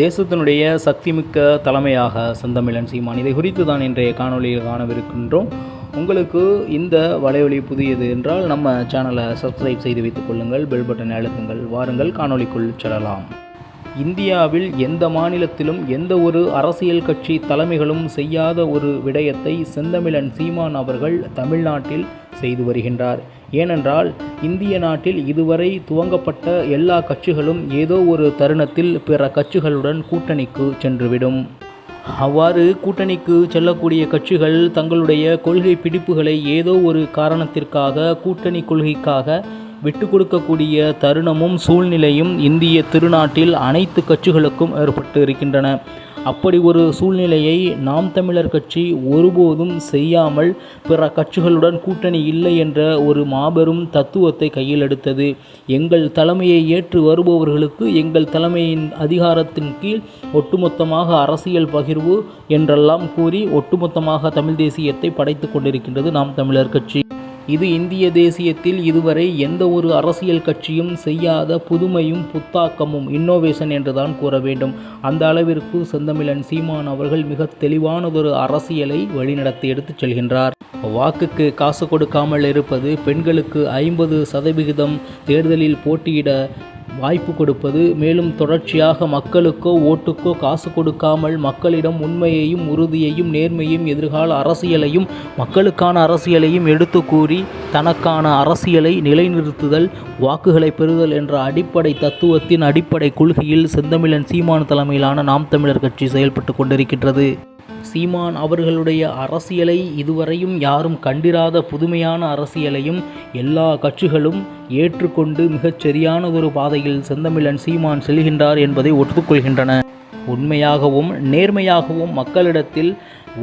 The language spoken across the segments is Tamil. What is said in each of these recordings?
தேசத்தினுடைய சக்திமிக்க தலைமையாக செந்தமிழன் சீமான். இதை குறித்து தான் இன்றைய காணொலியில் காணவிருக்கின்றோம். உங்களுக்கு இந்த வலைவலி புதியது என்றால் நம்ம சேனலை சப்ஸ்கிரைப் செய்து வைத்துக் கொள்ளுங்கள் பெல் பட்டனை அழுத்துங்கள் வாருங்கள் காணொளிக்குள் செல்லலாம். இந்தியாவில் எந்த மாநிலத்திலும் எந்த ஒரு அரசியல் கட்சி தலைமைகளும் செய்யாத ஒரு விடயத்தை செந்தமிழன் சீமான் அவர்கள் தமிழ்நாட்டில் செய்து வருகின்றார். ஏனென்றால் இந்திய நாட்டில் இதுவரை துவங்கப்பட்ட எல்லா கட்சிகளும் ஏதோ ஒரு தருணத்தில் பிற கட்சிகளுடன் கூட்டணிக்கு சென்றுவிடும். அவ்வாறு கூட்டணிக்கு செல்லக்கூடிய கட்சிகள் தங்களுடைய கொள்கை பிடிப்புகளை ஏதோ ஒரு காரணத்திற்காக கூட்டணி கொள்கைக்காக விட்டு கொடுக்கக்கூடிய தருணமும் சூழ்நிலையும் இந்திய திருநாட்டில் அனைத்து கட்சிகளுக்கும் ஏற்பட்டு இருக்கின்றன அப்படி ஒரு சூழ்நிலையை நாம் தமிழர் கட்சி ஒருபோதும் செய்யாமல் பிற கட்சிகளுடன் கூட்டணி இல்லை என்ற ஒரு மாபெரும் தத்துவத்தை கையில் எடுத்தது. எங்கள் தலைமையை ஏற்று வருபவர்களுக்கு எங்கள் தலைமையின் அதிகாரத்தின் கீழ் ஒட்டுமொத்தமாக அரசியல் பகிர்வு என்றெல்லாம் கூறி ஒட்டுமொத்தமாக தமிழ் தேசியத்தை படைத்து கொண்டிருக்கின்றது நாம் தமிழர் கட்சி. இது இந்திய தேசியத்தில் இதுவரை எந்த ஒரு அரசியல் கட்சியும் செய்யாத புதுமையும் புத்தாக்கமும் இன்னோவேஷன் என்றுதான் கூற வேண்டும். அந்த அளவிற்கு செந்தமிழன் சீமான் அவர்கள் மிக தெளிவானதொரு அரசியலை வழிநடத்தி எடுத்துச் செல்கின்றார். வாக்குக்கு காசு கொடுக்காமல் இருப்பது பெண்களுக்கு ஐம்பது சதவிகிதம் தேர்தலில் போட்டியிட வாய்ப்பு கொடுப்பது மேலும் தொடர்ச்சியாக மக்களுக்கோ ஓட்டுக்கோ காசு கொடுக்காமல் மக்களிடம் உண்மையையும் உறுதியையும் நேர்மையும் எதிர்கால அரசியலையும் மக்களுக்கான அரசியலையும் எடுத்து கூறி தனக்கான அரசியலை நிலைநிறுத்துதல் வாக்குகளை பெறுதல் என்ற அடிப்படை தத்துவத்தின் அடிப்படை கொள்கையில் செந்தமிழன் சீமான் தலைமையிலான நாம் தமிழர் கட்சி செயல்பட்டு கொண்டிருக்கின்றது. சீமான் அவர்களுடைய அரசியலை இதுவரையும் யாரும் கண்டிராத புதுமையான அரசியலையும் எல்லா கட்சிகளும் ஏற்றுக்கொண்டு மிகச் சரியானதொரு பாதையில் செந்தமிழன் சீமான் செல்கின்றார் என்பதை ஒத்துக்கொள்கின்றன. உண்மையாகவும் நேர்மையாகவும் மக்களிடத்தில்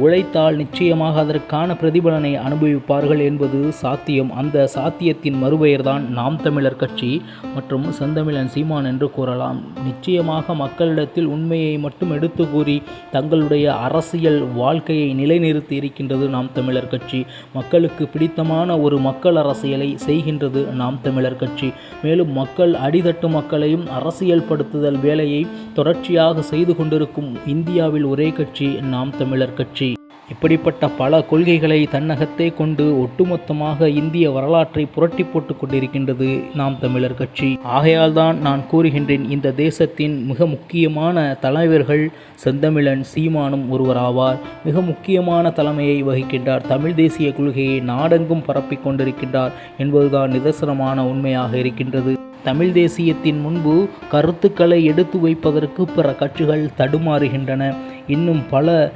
உழைத்தால் நிச்சயமாக அதற்கான பிரதிபலனை அனுபவிப்பார்கள் என்பது சாத்தியம். அந்த சாத்தியத்தின் மறுபெயர்தான் நாம் தமிழர் கட்சி மற்றும் செந்தமிழன் சீமான் என்று கூறலாம். நிச்சயமாக மக்களிடத்தில் உண்மையை மட்டும் எடுத்து கூறி தங்களுடைய அரசியல் வாழ்க்கையை நிலைநிறுத்தி இருக்கின்றது நாம் தமிழர் கட்சி. மக்களுக்கு பிடித்தமான ஒரு மக்கள் அரசியலை செய்கின்றது நாம் தமிழர் கட்சி. மேலும் மக்கள் அடித்தட்டு மக்களையும் அரசியல் படுத்துதல் வேலையை தொடர்ச்சியாக செய்து கொண்டிருக்கும் இந்தியாவில் ஒரே கட்சி நாம் தமிழர் கட்சி. இப்படிப்பட்ட பல கொள்கைகளை தன்னகத்தே கொண்டு ஒட்டுமொத்தமாக இந்திய வரலாற்றை புரட்டி போட்டுக் கொண்டிருக்கின்றது நாம் தமிழர் கட்சி. ஆகையால்தான் நான் கூறுகின்றேன் இந்த தேசத்தின் மிக முக்கியமான தலைவர்கள் செந்தமிழன் சீமானும் ஒருவராவார். மிக முக்கியமான தலைமையை வகிக்கின்றார். தமிழ் தேசிய கொள்கையை நாடெங்கும் பரப்பிக் கொண்டிருக்கின்றார் என்பதுதான் நிதர்சனமான உண்மையாக இருக்கின்றது. தமிழ் தேசியத்தின் முன்பு கருத்துக்களை எடுத்து வைப்பதற்கு பிற கட்சிகள் தடுமாறுகின்றன. இன்னும் பல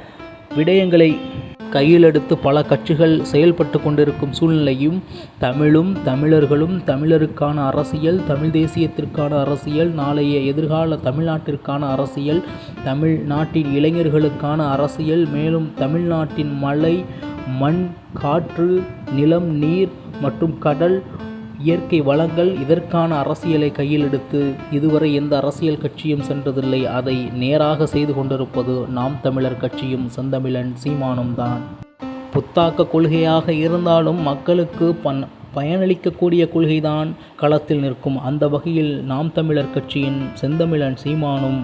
விடயங்களை கையில் எடுத்து பல கட்சிகள் செயல்பட்டு கொண்டிருக்கும் சூழ்நிலையும் தமிழும் தமிழர்களும் தமிழருக்கான அரசியல் தமிழ் தேசியத்திற்கான அரசியல் நாளைய எதிர்கால தமிழ்நாட்டிற்கான அரசியல் தமிழ்நாட்டின் இளைஞர்களுக்கான அரசியல் மேலும் தமிழ்நாட்டின் மலை மண் காற்று நிலம் நீர் மற்றும் கடல் இயற்கை வளங்கள் இதற்கான அரசியலை கையில் எடுத்து இதுவரை எந்த அரசியல் கட்சியும் சென்றதில்லை. அதை நேராக செய்து கொண்டிருப்பது நாம் தமிழர் கட்சியும் செந்தமிழன் சீமானும் தான். புத்தாக்க கொள்கையாக இருந்தாலும் மக்களுக்கு பன் பயனளிக்கக்கூடிய கொள்கைதான் களத்தில் நிற்கும். அந்த வகையில் நாம் தமிழர் கட்சியின் செந்தமிழன் சீமானும்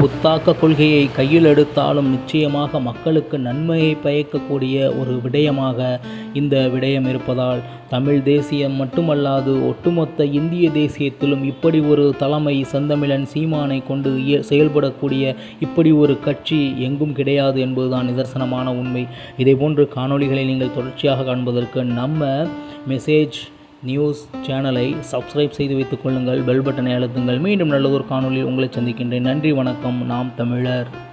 புத்தாக்க கொள்கையை கையில் எடுத்தாலும் நிச்சயமாக மக்களுக்கு நன்மையை பயக்கக்கூடிய ஒரு விடயமாக இந்த விடயம் இருப்பதால் தமிழ் தேசியம் மட்டுமல்லாது ஒட்டுமொத்த இந்திய தேசியத்திலும் இப்படி ஒரு தலைமை செந்தமிழன் சீமானை கொண்டு இய- செயல்படக்கூடிய இப்படி ஒரு கட்சி எங்கும் கிடையாது என்பதுதான் நிதர்சனமான உண்மை. இதேபோன்று காணொளிகளை நீங்கள் தொடர்ச்சியாக காண்பதற்கு நம்ம மெசேஜ் நியூஸ் சேனலை சப்ஸ்கிரைப் செய்து வைத்துக் கொள்ளுங்கள் பெல் பட்டனை அழுத்துங்கள். மீண்டும் நல்லதொரு காணொலியில் உங்களை சந்திக்கின்றேன். நன்றி வணக்கம். நாம் தமிழர்.